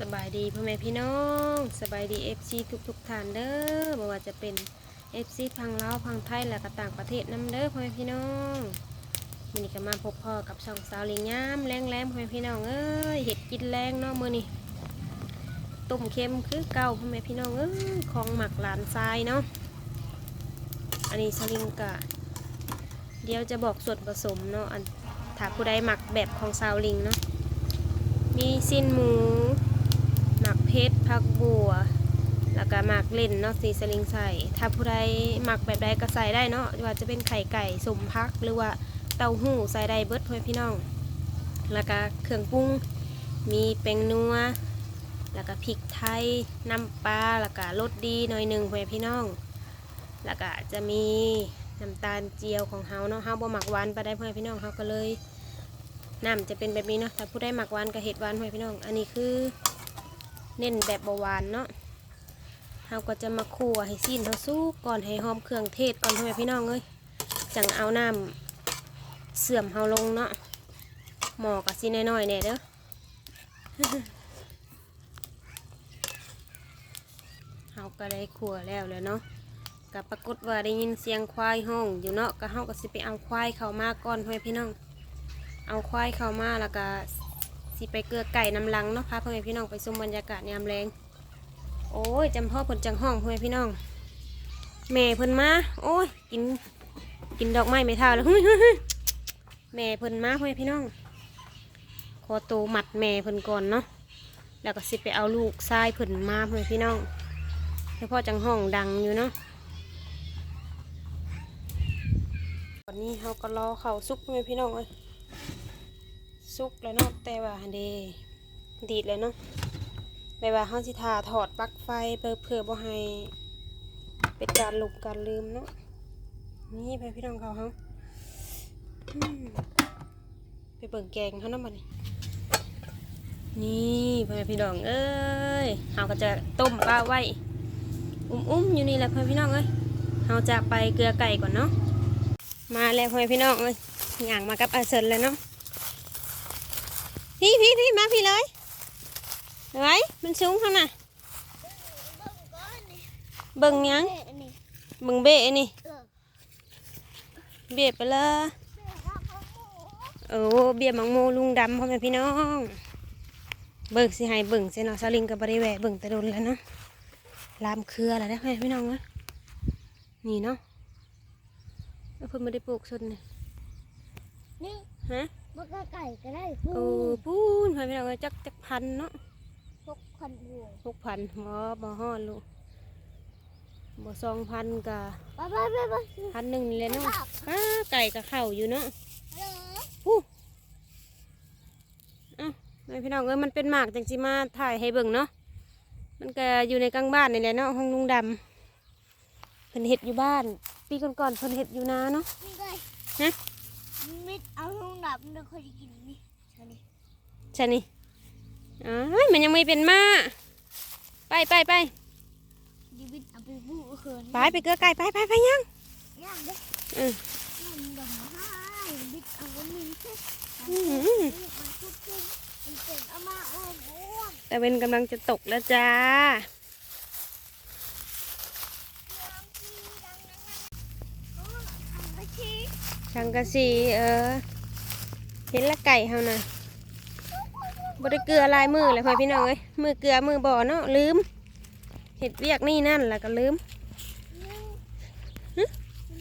สบายดีพ่อแม่พี่น้องสบายดีเอฟซีทุกทุกๆท่านเด้อบ่ว่าจะเป็นเอฟซีพังล้าพังไทยและก็ต่างประเทศนํเด้อพ่อแม่พี่น้องมือนี้ก็มาพบพ่อกับช่องสาวเลิงยามแรงแรงพ่อแม่พี่น้องเอ้ยเห็ดกินแรงเนาะมือนี้ต้มเค็มคือเก่าพ่อแม่พี่น้องเอ้ยของหมักหลานทรายเนาะอันนี้สลิงกะเดี๋ยวจะบอกส่วนผสมเนาะอันถ้าผู้ใดหมักแบบของสาวลิงเนาะมีสิ้นหมู หมักเพชรผักบัว แล้วก็หมักเล่นเนาะสีสลิงใส่ ถ้าผู้ใดหมักแบบใดก็ใส่ได้เนาะว่าจะเป็นไข่ไก่สมพักหรือว่าเต้าหู้ใส่ได้เบิดพ่อแม่พี่น้อง แล้วก็เครื่องปรุงมีแป้งนัว แล้วก็พริกไทย น้ำปลา แล้วก็รสดีหน่อยหนึ่งพ่อพี่น้อง แล้วก็จะมีน้ำตาลเจียวของเฮาเนาะ เฮาบ่หมักหวานไปได้พ่อพี่น้อง เฮาก็เลยน้ำจะเป็นแบบนี้เนาะ ถ้าผู้ได้หมักหวานกับเห็ดหวานไว้พี่น้อง อันนี้คือ เน้นแบบบหวานเนาะเราก็จะมาคั่วให้สิ้นเท่าสุกก่อนให้หอมเครื่องเทศก่อนพ่อแม่พี่น้องเอ้ยจังเอาน้ำเสื่อมเฮาลงเนาะหมอกับซีน้อยๆเนี่ยเด้อเฮาก็ได้ขั่วแล้วแล้วเนาะกับปรากฏว่าได้ยินเสียงควายห้องอยู่เนาะก็เฮาก็สิไปเอาควายเข้ามาก่อนพ่อแม่พี่น้อง เอาควายเข้ามาแล้วก็ สิไปเกลือไก่น้ำลังเนาะพาพ่อแม่พี่น้องไปชมบรรยากาศยามแรงโอ้ยจำพ่อเพิ่นจังห้องพ่อแม่พี่น้องแม่เพิ่นมาโอ้ยกินกินดอกไม้ไม่เท่าแล้วฮึ่ยแม่เพิ่นมาพ่อแม่พี่น้องขอตัวหมัดแม่เพิ่นก่อนเนาะแล้วก็สิไปเอาลูกชายเพิ่นมาพ่อแม่พี่น้องแล้วพ่อจังห้องดังอยู่เนาะตอนนี้เราก็รอเขาวสุกพ่อแม่พี่น้องเอ้ย สุกแล้วเนาะแต่ว่าหันเดดีดเลยเนาะแบบว่าเฮาสิทาถอดปลั๊กไฟเพื่อเพื่อบ่ให้เป็นการลุกการลืมเนาะนี่ไปพี่น้องเขาเฮาไปเบิ่งแกงเขาเนาะบัดนี้นี่พ่อพี่น้องเอ้ยเฮาก็จะต้มปลาไว้ อุ้มๆอยู่นี่แหละพ่อพี่น้องเอ้ยเฮาจะไปเกลือไก่ก่อนเนาะมาแล้วพ่อพี่น้องเอ้ยอย่างมากับอาเซนเลยเนาะ พี่พี่พี่มาพี่เลยไว้มันสูงขนาดเบิ่งหยังเบิ่งเบะนี่ เบะไปเลยโอ้เบียมังโมลุงดำพ่อแม่พี่น้อง เบิ่งสิให้เบิ่งสิเนาะสลิงกับบริแวะเบิ่งแต่โดนแล้วเนาะลามเครืออะไรได้พ่อแม่พี่น้องเนาะนี่เนาะแล้วเพิ่นไม่ได้ปลูกสนนี่นี่ฮะ มันก็ไก่ก็ได้โอ้ปูนพ่อแม่พี่น้องเอ้ยจักจักพันเนาะพวกพันบัวหกพันหมอบ่ฮอดลูกบ่สองพันกะไปไปไปไปพันหนึ่งนี่แหละเนาะอ้าไก่กับเข่าอยู่เนาะ ฮัลโหลฮู้เอ้าแม่พี่น้องเอ้ยมันเป็นหมากจังสิมาถ่ายให้เบิ่งเนาะ มันก็อยู่ในกลางบ้านนี่แหละเนาะห้องลุงดำเพิ่นเฮ็ดอยู่บ้าน ปีก่อนๆเพิ่นเฮ็ดอยู่นาเนาะนี่ไงฮะ มิดเอาลงดับมันเคยกินนี่ใช่นี่ใช่นี่อ้ายมันยังไม่เป็นมาไปไปไปดิบิดเอาไปบูเขินไปไปเกลือไก่ไปไปไปยังย่างเด้อเออมันดำให้บิดเอาไปมินเท่อื้อหือมันพูดจริงมันเป็นเอามาอ้อมอ้วนแต่เป็นกำลังจะตกแล้วจ้า ทำไปที ชังกะสีเออ เห็นละไก่เฮานะบ่ได้เกลือลายมือเลยพ่อพี่น้องเอ้ยมือเกลือมือบ่อเนาะลืมเห็ดเวียกนี่นั่นแล้วก็ลืมนี่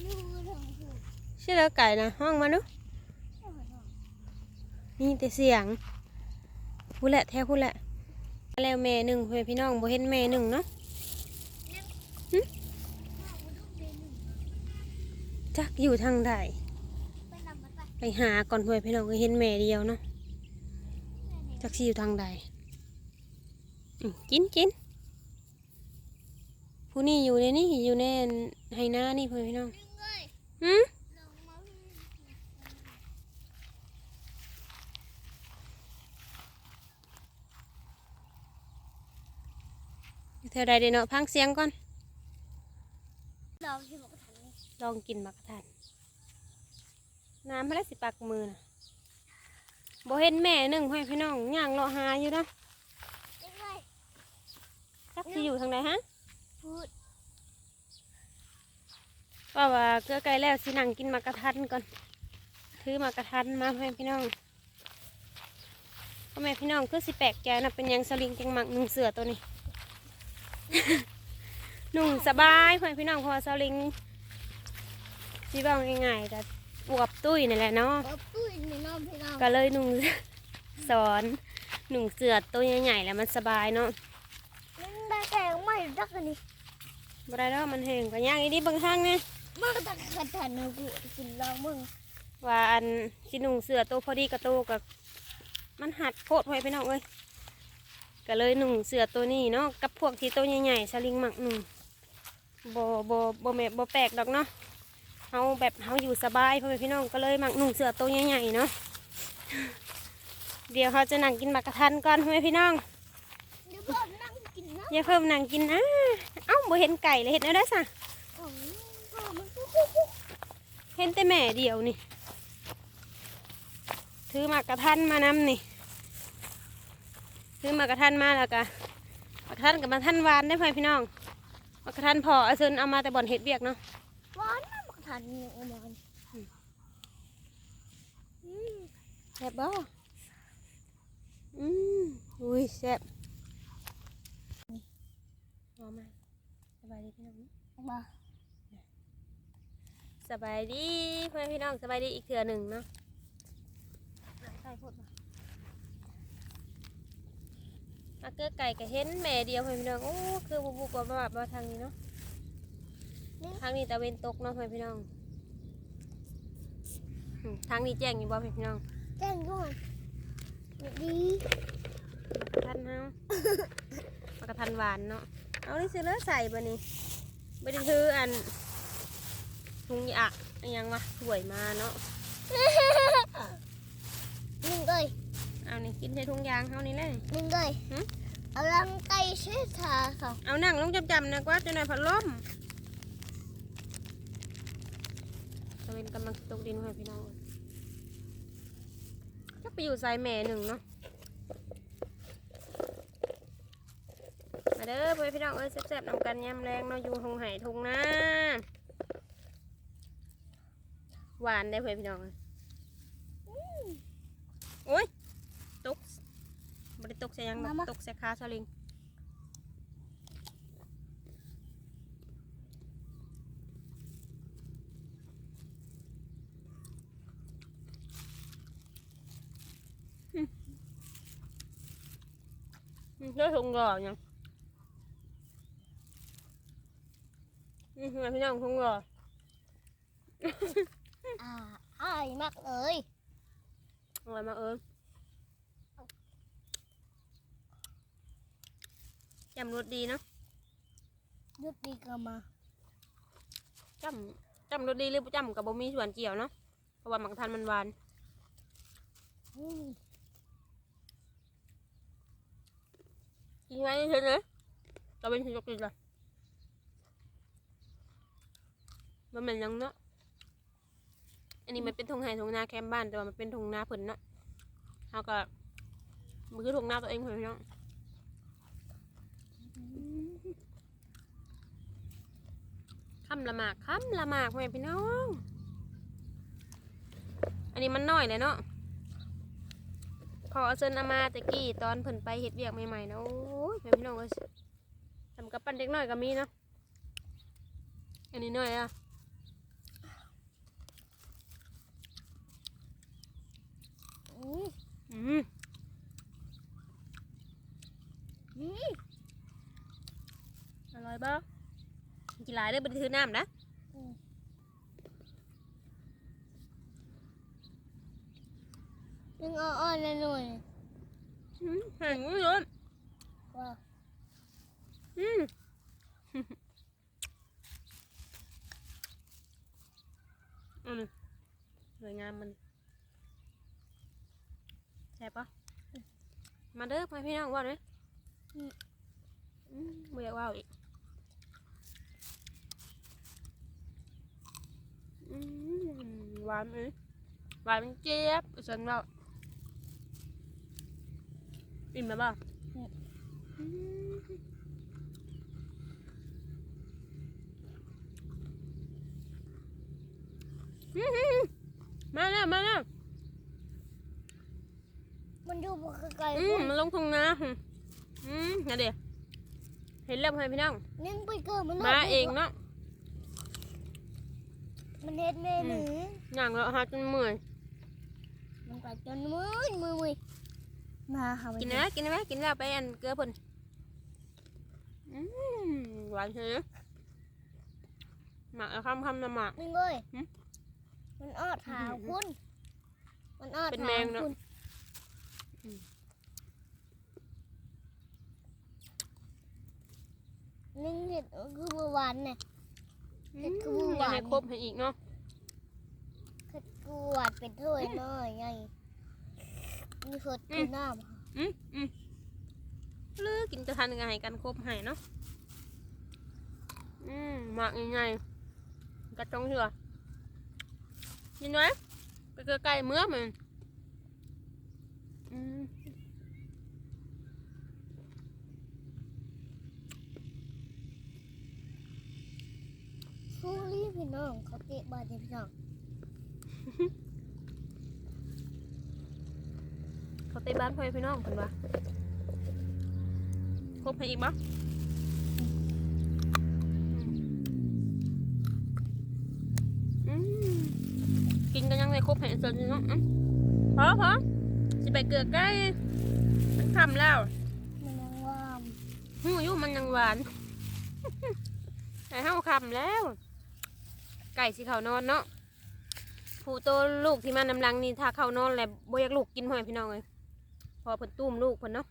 นี่มันทำถูกเชื่อไก่นะห้องมาดูนี่แต่เสียงพูดแหละแท้พูดแหละแล้วแม่หนึ่งพ่อพี่น้องบ่เห็นแม่หนึ่งเนาะจักอยู่ทางใด ไปหาก่อนเพื่อพี่น้องก็เห็นแม่เดียวเนาะจักสิอยู่ทางใดกินกินผู้นี่อยู่ในนี่อยู่ในไฮนานี่พ่อพี่น้องดึงเลยหืมลงมาพี่อยู่แถวใดเดยวเนาะพังเสียงก่อนเราที่บอกทันลองกินมากระทัน น้ำไม่ได้สิปักมือนะบ่เห็นแม่หนึ่งพ่อพี่น้องย่างเลาะหาอยู่นะจักสิอยู่ทางไหนฮะพูดว่าว่าเกลือไก่แล้วสินังกินมากระทันก่อนถือมากระทันมาให้พี่น้องพ่อแม่พี่น้องคือสิแปลกใจนะเป็นยังสลิงจังหมักนุ่งเสือตัวนี้ นุ่งสบายพ่อแม่พี่น้องพอสลิงสิเบาง่ายๆแต่ อวบตุ้ยนี่แหละเนาะก็พูดในน้องพี่น้องก็เลยนุ่งสอนหนุ่งเสือตัวใหญ่ๆแล้วมันสบายเนาะมันได้แต่ไม่รักกันนี่บ่ได้แล้วมันแห้งก็ย่างอีดีเบางทางเนี่ยมันก็ตักกระถานนูกูกินลองมึงว่าอันสิหนุ่งเสือตัวพอดีกับตัวกับมันหัดโพดไว้ไปน้องเอ้ยก็เลยหนุ่งเสือตัวนี้เนาะกับพวกที่ตัวใหญ่ๆสลิงหมักหนุ่งโบโบโบแม่โบแปลกดอกเนาะ เฮาแบบเฮาอยู่สบายพ่อแม่พี่น้องก็เลยหมักหนุ่งเสือตัวใหญ่ๆเนาะเดี๋ยวเขาจะนั่งกินหมากกระทันก่อนพ่อแม่พี่น้องเดี๋ยวพ่อนั่งกินนะอย่าเพิ่มนั่งกินนะเอ้าบ่เห็นไก่เลยเห็นแล้วได้สะของพ่อมันกุ๊กกุ๊กกุ๊กเห็นแต่แม่เดียวนี่ถือหมากกระทันมานำนี่ถือหมากกระทันมาแล้วก็หมากกระทันกับมาทันหวานได้อพ่อพี่น้องหมากกระทันพอเอาเซินเอามาแต่บ่อนเห็ดเบียกเนาะหวาน นะมันกระถานนี่เอามากันอืมแซ่บบ่อืมอุ้ยแซ่บหอมไหมสบายดีพี่น้องเอามาสบายดีพ่อพี่น้องสบายดีอีกเถื่อหนึ่งเนาะใส่พดมามาเกลือไก่ก็เห็นแม่เดียวพ่อพี่น้องโอ้คือบุบบุบบ่บ่บ่ทางนี้เนาะ ทางนี้ตะเวนตกเนาะพ่อพี่น้องอืมทางนี้แจ้งอยู่บ่พ่อพี่น้อง แจ้งด้วยดีทันเฮามากระทันหวานเนาะ เอานี่ซื้อแล้วใส่บ่นี่ไม่ได้ถืออันถุงยะอันยังวะถ้วยมาเนาะมึงเลยเอานี่กินใส่ถุงยางเฮานี่เลยมึงเลยหึเอาลังไก่เช็ดทาค่ะเอานั่งลงจำๆนะกว่าจะหน่อยพัดลมตะ เวนกำลังตกดินให้พี่น้องจะไปอยู่สายแม่หนึ่งเนาะมาเด้อพ่อพี่น้องเอ้ยแซ่บๆนำกันยำแรงเนาะอยู่ทงไห่ทงนาหวานได้อพ่อพี่น้องเอ้ยโอ้ยตกบริตกใส่หยังดอกตกใส่ขาสลิง nó không gò nha Ừ, mà พี่น้อง không gò อ่าอายมากเลย rồi mà ơn chăm ruột đi nó ยุดดีก็มา chăm chăm ruột đi lưu chăm cả bông mi soàn chiều nó เพราะว่าหมักทันมันหวานอืม กินไงนี่เฉยเลยเราเป็นสิจกกินเลยมันเป็นยังเนาะ อันนี้มันเป็นทงไห่ทงนาแคมบ้านแต่ว่ามันเป็นทงนาเพิ่นเนาะเขาก็มันคือทงนาตัวเองเพิ่นเนาะคำละหมากคำละหมากแม่พี่น้อง อันนี้มันน้อยเลยเนาะ พอเซินอามาตะกี้ตอนเพิ่นไปเฮ็ดเวียกใหม่ๆเนาะโอ้ยแม่พี่น้องก็ทำกับปั้นเด็กน้อยก็มีเนาะอันนี้น้อยอะอืมอืมอร่อยบ่กินหลายเด้อบ่ได้ถือน้ำนะ นึงอ่อนๆหน่อย อืมแห้งเลย ๆว้าว อืม อืมสวยงามมันแซ่บปะมาเด้อพ่อพี่น้องว่าเลยอืมบ่อยากว่าวอีกอืมหวานไหมหวานเป็นเจี๊ยบฉันว่าอิ่มไหมบ้างอืม อื้อหือ มาแล้วมาแล้วมันอยู่บนไกลอืมมันลงทงนาอืมอืมนั่นเดี๋ยวเห็นแล้วพ่อพี่น้องนึ่งไปเกิดมันมาเองเนาะมันเฮ็ดแม่หนูย่างแล้วหาจนเมื่อยมันไปจนมือมือมือมาหากินนะกินไหมกินแล้วไปอันเกลือเพิ่นอืมหวานเฉยหมักเอาคำคำน้ำหมักนึงเลยหึ มันออดหาวคุณ มันออดเป็นหาแมวงเนอะ คุณอืมนึ่งเห็ดคือเมื่อวานเนี่ยอืเผ็ดคือมหวานอยากให้ครบให้อีกเนาะเห็ดกวาดเป็นถ้วยน้อยไงมีเห็ดคือน้ำอืมอืมหรือกินจะทันยังไงให้กันครบให้เนาะอืมหมักยังไงกระจงเถื่อ ยินไหมไปเกลือไก่เมื่อมันอืมสู้รีบพี่น้องเขาเตะบอลเนี่ยพี่น้องเขาเตะบ้านพ่อพี่น้องคนวะครบให้อีกบ่อื กินกันยังไงครบให้ส่วนนึงเนาะอืมพอพอสิไปเกลือไก่มันทำแล้วมันยังว่ามหูอยุมันยังหวานไอ้เฮาคำแล้ว ไก่สิเขานอนเนาะผู้โตลูกที่มานำลังนี่ถ้าเขานอนแล้วบ่อยากลูกกินหอยพี่น้องเลยพอเพิ่นตุ้มลูกเพิ่นเนาะ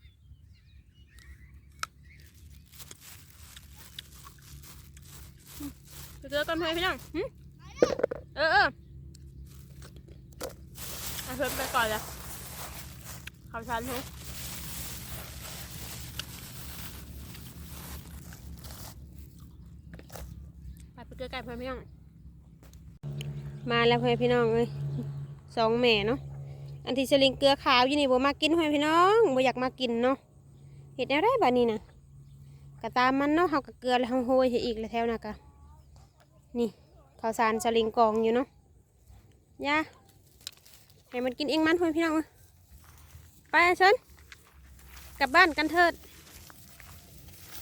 ไปเจอกันหอยพี่น้องหึเออเออ เอาเพิ่นไปก่อนละเขาชันเหรอไปไปเกลือไก่เพื่อนพี่น้อง มาแล้วเพื่อนพี่น้องเลยสองแม่เนาะ อันที่สลิงเกลือขาวอยู่นี่บ่มากินเพื่อนพี่น้องบ่อยากมากินเนาะเห็ดแนวได้บ้านี้นะกะตามมันเนาะเฮากับเกลือแล้วเฮาโหยให้อีกแล้วแถวน่ะกะนี่ข้าวสารสลิงกองอยู่เนาะยา ให้มันกินเองมันพ่อพี่น้องเอ้ยไปเชิญกลับบ้านกันเถิด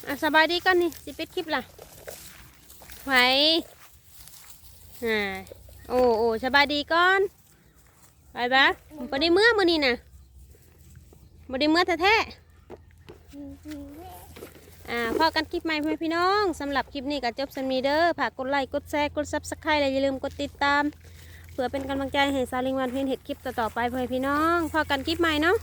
อะสบายดีก่อนนี่สิปิดคลิปล่ะไว้อ่าโอ้โอ้สบายดีก่อนไปบะบ่ได้เมื่อมื้อนี้น่ะบ่ได้เมื่อแท้ๆอ่าพอกันคลิปใหม่เพื่อนพี่น้องสำหรับคลิปนี้ก็จบสันมีเด้อฝากกดไลค์กดแชร์กด Subscribe และอย่าลืมกดติดตาม พื่อเป็นกำลังใจให้ซาลิงวันเพื่อนเห็ดคลิปต่อๆไปเพื่อพี่น้องพอกันคลิปใหม่เนาะ